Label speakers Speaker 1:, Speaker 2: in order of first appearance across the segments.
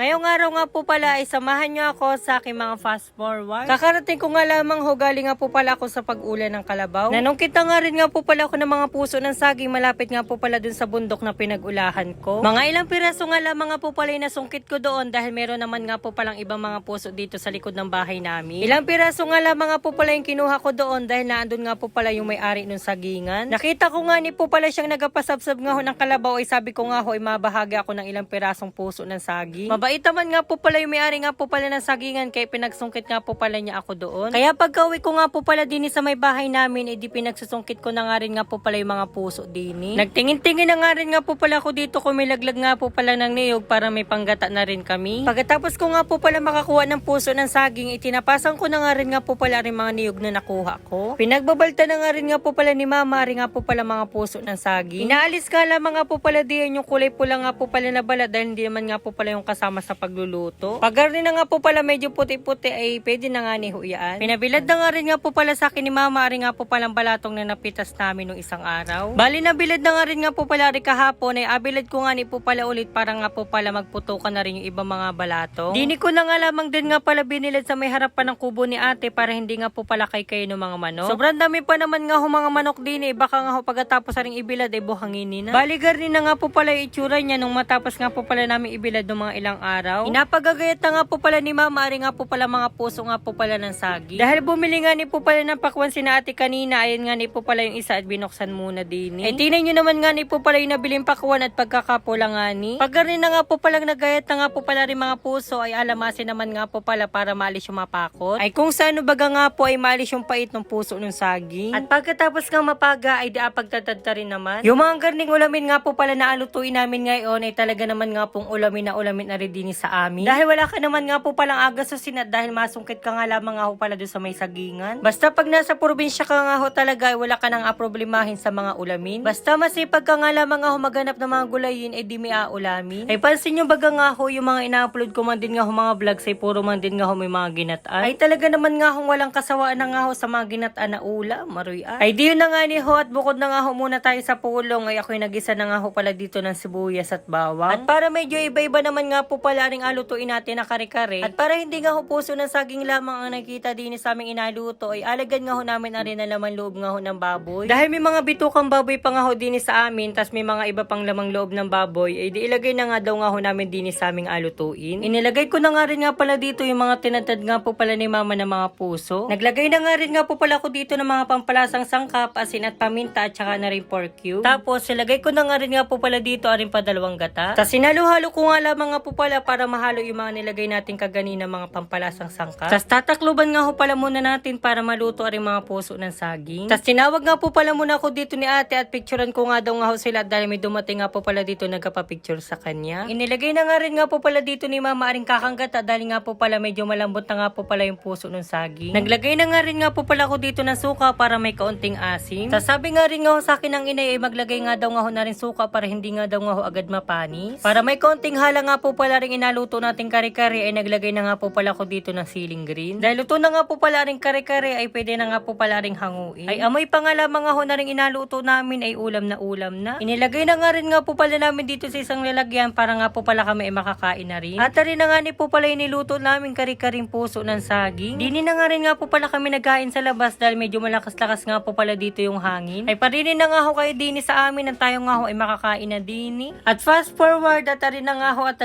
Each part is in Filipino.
Speaker 1: Ngayong araw nga po pala ay samahan nyo ako sa aking mga fast forward. Kakarating ko nga lamang ho, galing nga po pala ako sa pag-ulan ng kalabaw. Nanungkita nga rin nga po pala ako ng mga puso ng saging malapit nga po pala dun sa bundok na pinag-ulahan ko. Mga ilang piraso nga lamang nga po pala yung nasungkit ko doon dahil meron naman nga po palang ibang mga puso dito sa likod ng bahay namin. Ilang piraso nga lamang nga po pala yung kinuha ko doon dahil naandun nga po pala yung may-ari ng sagingan. Nakita ko nga ni po pala siyang nagapasabsab nga ho ng kalabaw ay sabi ko nga ho ay mabahagi ako ng ilang pirasong puso ng saging. Mabait naman nga po pala yung may-ari nga po pala ng sagingan kaya pinagsungkit nga po pala niya ako doon. Kaya pagka uwi ko nga po pala din sa may bahay namin, edi pinagsusungkit ko na nga rin nga po pala yung mga puso din. Nagtingin-tingin na nga rin nga po pala ako dito kung may laglag nga po pala ng niyog para may panggata na rin kami. Pagkatapos ko nga po pala makakuha ng puso ng saging, itinapasan ko na nga rin nga po pala rin mga niyog na nakuha ko. Pinagbabalta na nga rin nga po pala ni mama rin nga po pala mga puso ng saging. Inaalis ka lamang nga po pala diyan yung kulay pula nga po pala na balat dahil hindi naman nga po pala yung kasama sa pagluluto. Pag rin na nga po pala medyo puti-puti ay pwede na nga ni huyaan. Pinabilad na nga rin nga po pala sa akin ni mama rin nga po palang balatong na napitas namin nung isang araw. Bali nabilad na nga rin nga po pala rin kahapon ay abilad ko nga ni po pala ulit para nga po pala magputukan na rin yung ibang mga balatong. Dini ko na nga lamang din nga pala binilad sa may harapan ng kubo ni ate para hindi nga po pala kay kayo ng mga manok. Sobrang dami pa naman nga ho mga manok din eh. Baka nga ho pagkatapos na rin ibilad ay buhanginin na. Baligar din na nga po pala yung itsura niya nung matapos nga po pala namin ibilad ng mga ilang araw. Inapagagayat na nga po pala ni mama ari nga po pala mga puso nga po pala ng sagi. Dahil bumili nga ni po pala ng pakwan si ate kanina, ayun nga ni po pala yung isa at binuksan muna din. Eh tingnan nyo naman nga ni po pala yung nabiling pakwan at pagkakapula nga ni. Pag na nga po palang nagayat na nga po pala rin mga puso ay alamasin naman nga po pala para maalis yung mapakot. Ay kung saan baga nga po ay maalis yung pait ng puso ng saging. At pagkatapos nga mapaga ay daapagtatadta rin naman. Yung mga garning ulamin nga po pala na alutuin namin ngayon ay talaga naman nga pong ulamin na ulamin na rin din sa amin. Dahil wala ka naman nga po palang aga sa sinat dahil masungkit ka nga lamang nga ho pala doon sa may sagingan. Basta pag nasa probinsya ka nga ho talaga ay wala ka nang aproblemahin sa mga ulamin. Basta masipag ka nga lamang nga ho maganap ng mga gulayin ay di may aulamin. Ay pansin nyo baga nga ho yung mga ina-upload ko man din nga ho mga vlogs ay puro man din nga ho may mga ginataan. Ay talaga naman nga ho walang kasawaan na nga ho sa mga ginataan na ulam. Maroy ay. Ay di yun na nga ni ho at bukod na nga ho muna tayo sa pulong ay ako'y nagisa na nga ho pala dito ng sibuyas at bawang. At para medyo iba-iba naman nga po pala ring alutuin natin na kare-kare. At para hindi nga ho puso ng saging lamang ang nakita din sa aming inaluto ay alagad nga ho namin na rin na laman loob nga ho ng baboy. Dahil may mga bitukang baboy pa nga ho din sa amin tas may mga iba pang lamang loob ng baboy ay di ilagay na nga daw nga ho namin din sa aming alutuin. Inilagay ko na nga rin nga pala dito yung mga tinatad nga po pala ni mama ng mga puso. Naglagay na nga rin nga po pala ko dito ng mga pampalasang sangkap, asin at paminta at saka na rin pork cube. Tapos ilagay ko na nga rin nga po pala dito aring padalawang gata. Tapos sinalo-halo ko nga lamang nga po pala para mahalo yung mga nilagay natin kaganina mga pampalasang sangkap. Tapos tatakluban nga ho pala muna natin para maluto aring mga puso ng saging. Tapos tinawag nga po pala muna ako dito ni ate at picturean ko nga daw nga ho sila dahil may dumating nga po pala dito nagkapapicture sa kanya. Inilagay na nga rin nga po pala dito ni mama aring kakanggata dahil nga po pala medyo malambot na nga po pala yung puso ng saging. Naglagay na nga rin nga po pala ako dito ng suka para may kaunting asim. Tapos sabi nga rin nga ho sa akin ng inay ay maglagay nga daw nga ho na rin suka para hindi nga daw nga ho agad mapanis. Para may kaunting hala nga po pala rin inaluto nating kare-kare ay naglagay na nga po pala ako dito ng siling green. Dahil luto na nga po pala rin kare-kare ay pwede na nga po pala rin hanguin. Ay amoy pa nga lamang ho na rin inaluto namin ay ulam na ulam na. Inilagay na nga rin nga po pala namin dito sa isang lalagyan para nga po pala kami ay makakain na rin. At rin na nga ni po pala iniluto namin kare-karing puso ng saging. Dini na nga rin nga po pala kami nagkain sa labas dahil medyo malakas-lakas nga po pala dito yung hangin. Ay parinin na nga ho kayo dini sa amin at tayo nga ho ay makakain na dini. At fast forward at rin na nga ho at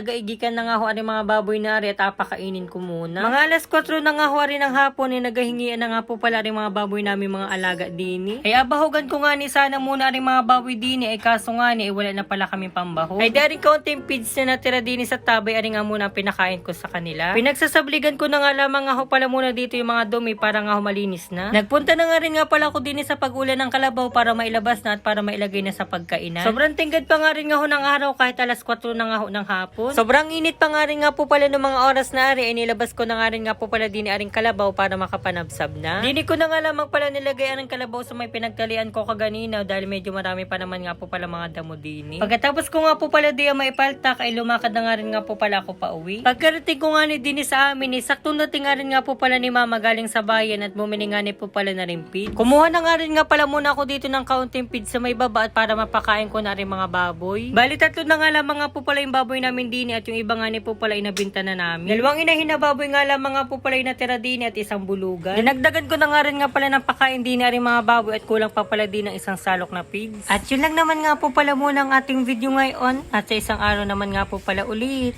Speaker 1: tagaigikan na nga ho ang mga baboy na ari at apakainin ko muna. Mga alas 4 na nga ho rin ng hapon ay nagahingian na nga po pala rin mga baboy namin mga alaga dini. Ay abahugan ko nga ni sana muna rin mga baboy dini ay kaso nga ni ay wala na pala kami pambaho. Ay daring kaunting feeds na natira dini sa tabay ari nga muna ang pinakain ko sa kanila. Pinagsasabligan ko na nga lamang nga ho pala muna dito yung mga dumi para nga ho malinis na. Nagpunta na nga rin nga pala ako dini sa pagulan ng kalabaw para mailabas na at para mailagay na sa pagkainan. Sobrang tinggad pa nga rin nga ho ng araw kahit alas 4 na nga ho ng hapon. Sobrang init pa nga rin nga po pala ng mga oras na ari ay nilabas ko na nga rin nga po pala dini aring kalabaw para makapanabsab na. Dini ko na nga lamang pala nilagay ang kalabaw sa may pinagtalian ko kaganina dahil medyo marami pa naman nga po pala mga damo dini. Pagkatapos ko nga po pala di may paltak ay lumakad na nga rin nga po pala ako pa uwi. Pagkarating ko nga ni dini sa amin, eh, saktong dating nga rin nga po pala ni mama galing sa bayan at bumili nga ni po pala na rin feed. Kumuha na nga rin nga pala muna ako dito ng kaunting feed sa may baba at para mapakain ko na rin mga baboy. Bali tatlo na nga lamang nga po pala yung baboy namin dini at yung iba nga ni po pala inabinta na namin. Dalawang inahin na baboy nga lang mga po pala yung natira din at isang bulugan. Dinagdagan ko na nga rin nga pala ng pakain din na rin mga baboy at kulang pa pala din ng isang salok na pigs. At yun lang naman nga po pala muna ang ating video ngayon at sa isang araw naman nga po pala ulit.